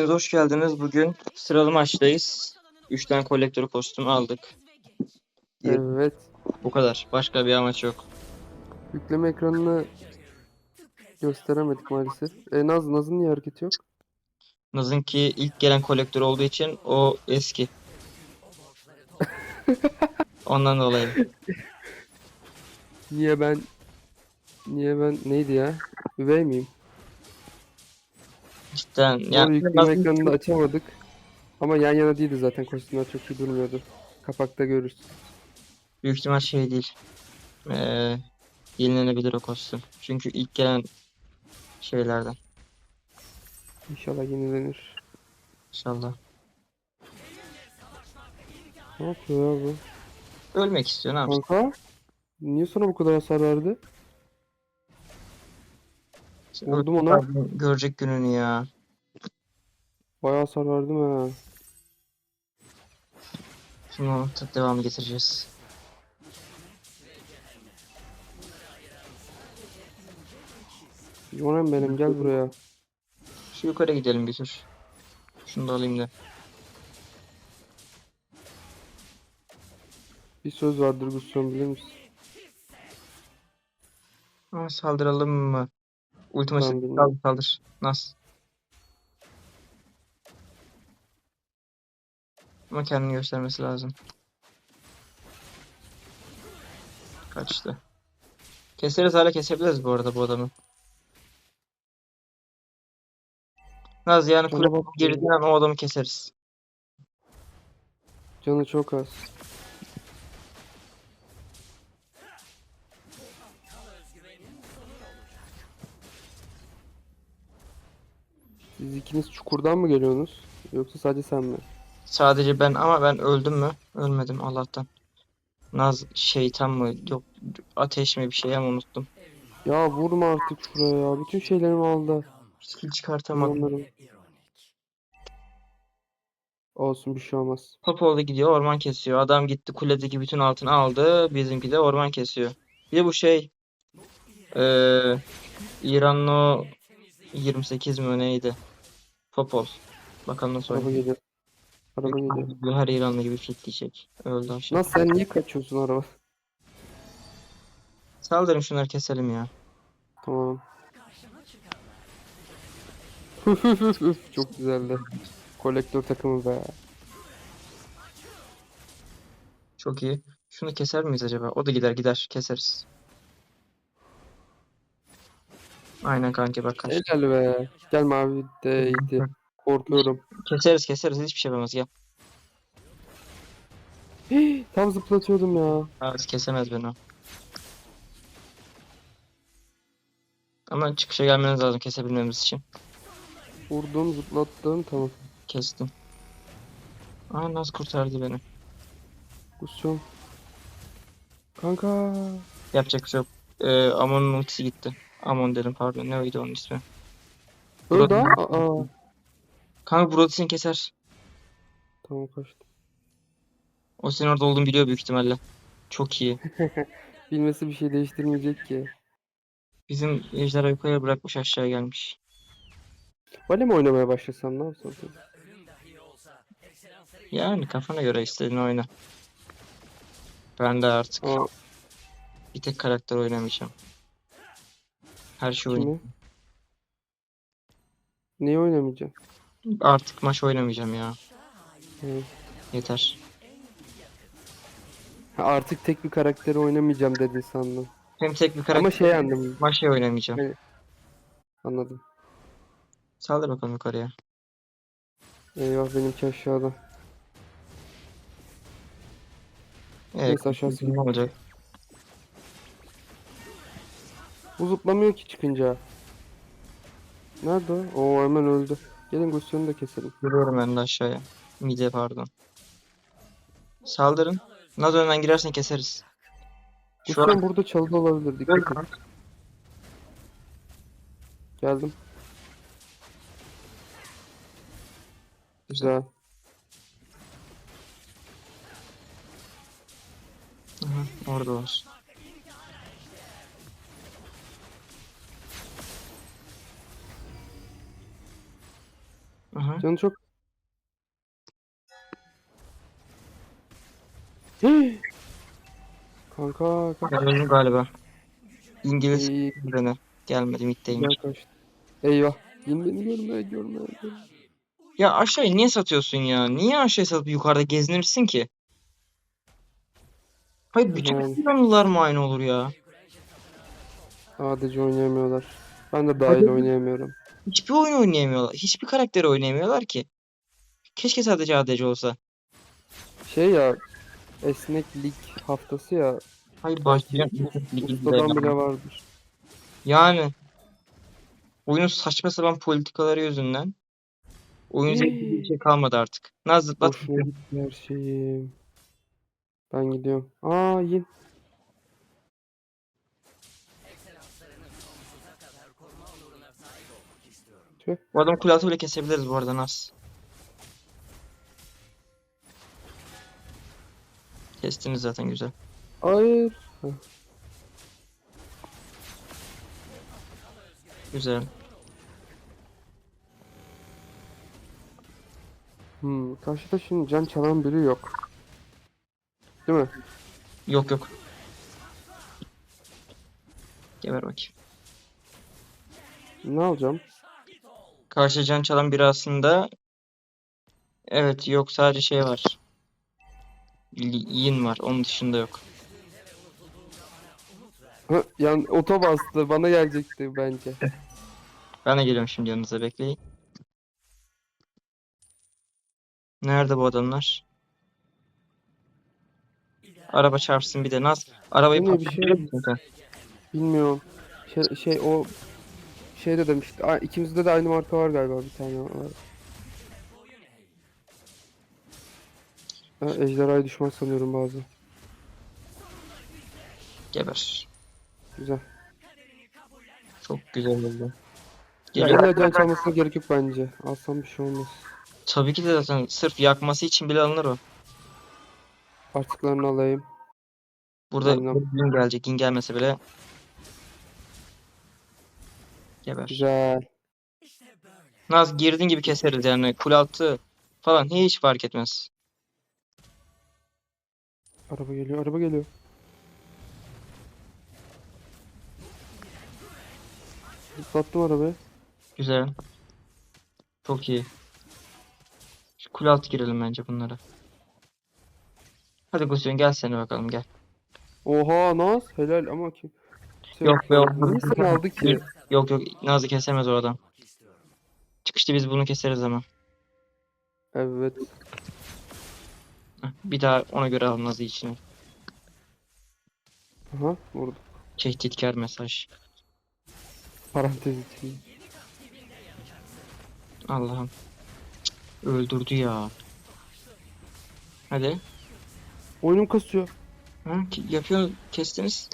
Hoş geldiniz. Bugün sıralı maçtayız. 3 tane kolektör kostümü aldık. Evet. Bu kadar. Başka bir amaç yok. Yükleme ekranını gösteremedik maalesef. E, Naz, Naz'ın niye hareketi yok? Naz'ın ki ilk gelen kolektör olduğu için o eski. Ondan dolayı. Niye ben niye ben neydi ya? Üvey miyim? Cidden. Doğru Yani yükleme Naz'ın ekranını açamadık. Ama yan yana değildi zaten kostümler çok iyi durmuyordu. Kapakta görürüz. büyük ihtimal şey değil. Ee, yenilenebilir o kostüm. Çünkü ilk gelen şeylerden. İnşallah yenilenir. İnşallah. Ne yapıyor ya bu? Ölmek istiyor ne yapsın? Kanka? Niye sana bu kadar hasar verdi? Vurdum ona. Görecek gününü ya. Bayağı hasar verdim ha. Şimdi onun t- devamı getireceğiz. Yonem benim gel buraya. Şu yukarı gidelim bir tur. Şunu da alayım da. Bir söz vardır Gusyon bilir misin? Aa, saldıralım mı? Ultima Ben saldır, bilmiyorum. saldır. Nasıl? Ama kendini göstermesi lazım. Kaçtı. Keseriz hala kesebiliriz bu arada bu adamı. Naz yani ya. girdiğin an o adamı keseriz. Canı çok az. Siz ikiniz çukurdan mı geliyorsunuz? Yoksa sadece sen mi? Sadece ben ama ben öldüm mü? Ölmedim Allah'tan. Naz şeytan mı? Yok ateş mi bir şey ama unuttum. Ya vurma artık şuraya ya. Bütün şeylerimi aldı. Skill çıkartamadım. Onların. Olsun bir şey olmaz. Popoğlu gidiyor orman kesiyor. Adam gitti kuledeki bütün altını aldı. Bizimki de orman kesiyor. Bir de bu şey eee İranlı o 28 mi neydi? Popol. Bakalım nasıl Araba oynuyor. geliyor. Araba geliyor. Bu Her İranlı gibi fitleyecek. Öldü aşağı. Nasıl sen niye kaçıyorsun araba? Saldırın şunları keselim ya. Tamam. Çok güzeldi. Kolektör takımı be. Çok iyi. Şunu keser miyiz acaba? O da gider gider. Keseriz. Aynen kanki bak kaç. Helal be. Gel mavi de iyiydi. Korkuyorum. Keseriz keseriz. Hiçbir şey yapamaz. Gel. Hii, Tam zıplatıyordum ya. Abi kesemez beni o. Ama çıkışa gelmeniz lazım kesebilmemiz için. Vurdum, zıplattım. Tamam. Kestim. Aa nasıl kurtardı beni. Kusacağım. Kanka. Yapacak bir şey yok. Ee, Amon'un ultisi gitti. Amon dedim pardon. Neydi onun ismi? Ha. Aa. Kanka Brody'sini keser. Tamam kaçtı. O senin orada olduğunu biliyor büyük ihtimalle. Çok iyi. Bilmesi bir şey değiştirmeyecek ki. Bizim ejderha yukarıya bırakmış aşağı gelmiş. Vale mi oynamaya başlasam ne yapsam? Yani kafana göre istediğin oyna. Ben de artık Aa, bir tek karakter oynamayacağım. Her şey kimi? Neyi oynamayacağım? Artık maç oynamayacağım ya. Hı. Yeter. Ha, artık tek bir karakteri oynamayacağım dedi sandım. Hem tek bir karakter Ama şey anladım. maç şey oynamayacağım. Evet. Anladım. Saldır bakalım yukarıya. Eyvah benimki aşağıda. Evet, Neyse, aşağısı. ne olacak? Bu zıplamıyor ki çıkınca. Nerede? Oo hemen öldü. Gelin Gustyon'u da keselim. Yürüyorum ben de aşağıya. Mide pardon. Saldırın. Naz önden girersen keseriz. Şu Gusyon an burada çalıda olabilir. Dikkat et. Geldim. Güzel. Aha, orada var. Aha. Canı çok. Hii! Kanka kaç. Ben öldüm galiba. İngiliz İyi, treni. Gelmedi middeymiş. güzel kaçtı. Eyvah. Yine beni görme görme. görme. Ya aşağıya niye satıyorsun ya? Niye aşağıya satıp yukarıda gezinirsin ki? Hayır bütün Yani. İranlılar mı aynı olur ya? Sadece oynayamıyorlar. Ben de dahil oynayamıyorum. Hiçbir oyun oynayamıyorlar. Hiçbir karakteri oynayamıyorlar ki. Keşke sadece ADC olsa. Şey ya esnek lig haftası ya Hayır ustadan bile vardır. Yani oyunun saçma sapan politikaları yüzünden oyun zevkli bir şey kalmadı artık. Naz zıplat. Boşuna gitti her şeyim. Ben gidiyorum. Aa yin. Tüh. Bu adam kule altı bile kesebiliriz bu arada Naz. Kestiniz zaten güzel. Hayır. Güzel. Hmm, karşıda şimdi can çalan biri yok. Değil mi? Yok yok. Geber bakayım. Ne alacağım? Karşı can çalan biri aslında Evet yok sadece şey var. Yin var onun dışında yok. Hı, yan oto bastı. Bana gelecekti bence. Ben de geliyorum şimdi yanınıza bekleyin. Nerede bu adamlar? Araba çarpsın bir de Naz. Arabayı ne bir şey? sen? Bilmiyorum. Şey, şey o şey de demişti. Aa, ikimizde de aynı marka var galiba bir tane var. Ha, ejderhayı düşman sanıyorum bazı. Geber. Güzel. Çok güzel oldu. Ya Geliyor. illa can çalmasına gerek yok bence. Alsam bir şey olmaz. Tabii ki de zaten sırf yakması için bile alınır o. Artıklarını alayım. Burada Aynen. Yin gelecek. Yin gelmese bile geber. Güzel. Naz girdiğin gibi keseriz yani. Kul altı falan hiç fark etmez. Araba geliyor, araba geliyor. Zıplattım arabayı. Güzel. Çok iyi. Şu kule altı girelim bence bunlara. Hadi Gusyon gel seni bakalım gel. Oha Naz helal ama kim? Yok be, Niye olmadı. seni aldı ki? Yok yok Naz'ı kesemez o adam. Çıkışta biz bunu keseriz ama. Evet. Bir daha ona göre al Naz'ı içine. Aha vurdu. Tehditkar mesaj. Parantez için. Allah'ım. Öldürdü ya. Hadi. Oyunum kasıyor. Ha, yapıyor kestiniz.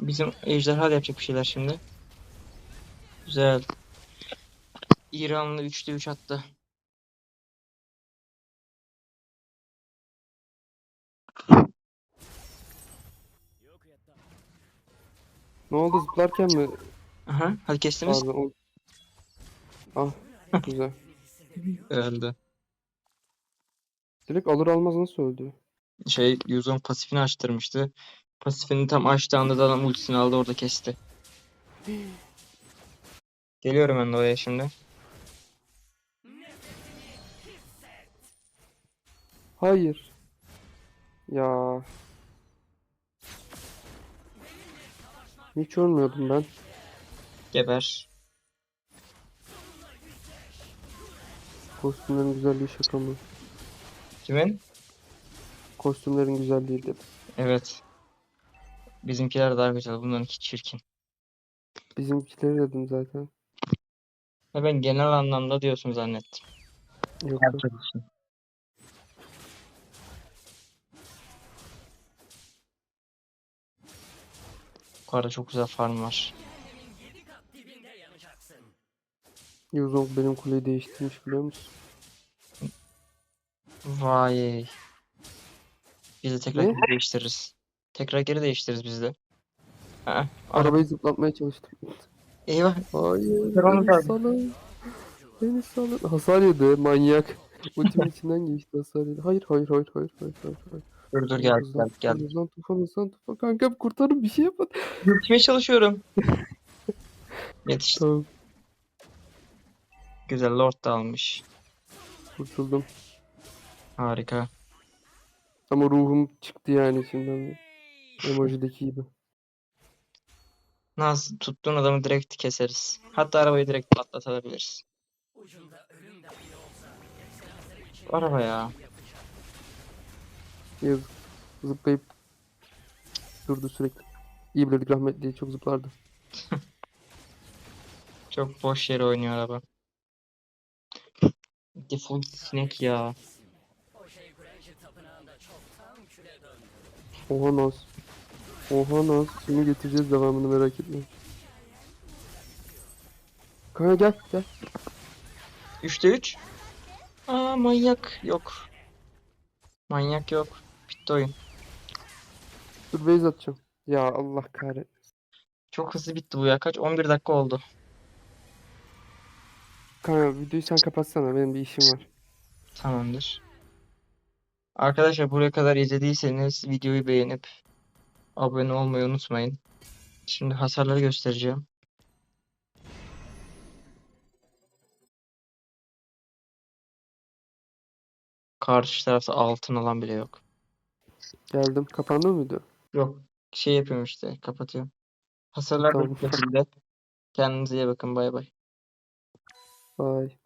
Bizim ejderha da yapacak bir şeyler şimdi. Güzel. İranlı 3'te 3 attı. Ne oldu zıplarken mi? Aha, hadi kestiniz. Pardon. o- Ah güzel. Öldü. Direkt alır almaz nasıl öldü? Şey, Yuzon pasifini açtırmıştı. Pasifini tam açtığı anda da adam ultisini aldı orada kesti. Geliyorum ben de oraya şimdi. Hayır. Ya. Hiç ölmüyordum ben. Geber. Kostümlerin güzelliği şaka mı? Kimin? Kostümlerin güzelliği dedim. Evet. Bizimkiler daha güzel. Bunlarınki çirkin. Bizimkileri dedim zaten. Ha ben genel anlamda diyorsun zannettim. Yok yok. Herkes için. Yukarıda çok güzel farm var. Yuzong benim kuleyi değiştirmiş biliyor musun? Vay. Biz de tekrar Ne? değiştiririz. Tekrar geri değiştiririz biz de. Araba. Arabayı zıplatmaya çalıştım. Eyvah. Hayır. Kırmızı abi. Sana. Beni salın. Hasar yedi manyak. Ultimin içinden geçti hasar yedi. Hayır hayır hayır hayır hayır hayır. hayır. Dur dur geldik Hızlan, geldik geldik. Hızlan tufan hızlan tufan. Kankam kurtarın bir şey yapın. Yürütmeye çalışıyorum. Yetişti. Tamam Güzel Lord da almış. kurtuldum. Harika. Ama ruhum çıktı yani içimden. Emojideki gibi. Naz tuttuğun adamı direkt keseriz. Hatta arabayı direkt patlatabiliriz. Araba ya. Yazık. Zıplayıp durdu sürekli. İyi bilirdik rahmetli çok zıplardı. Çok boş yere oynuyor araba. Default sinek ya. Oha Naz. Oha Naz. Seni getireceğiz devamını merak etme. Kanka gel gel. 3'te 3. Aa manyak yok. Manyak yok. Bitti oyun. Dur base atacağım. Ya Allah kahretsin. Çok hızlı bitti bu ya. Kaç? 11 dakika oldu. Kanka videoyu sen kapatsana benim bir işim var. Tamamdır. Arkadaşlar buraya kadar izlediyseniz videoyu beğenip abone olmayı unutmayın. Şimdi hasarları göstereceğim. Karşı tarafta altın alan bile yok. Geldim. Kapandı mı video? Yok. Şey yapıyorum işte. Kapatıyorum. Hasarlar da bu Tamam. şekilde. Kendinize iyi bakın. Bay bay. Bye.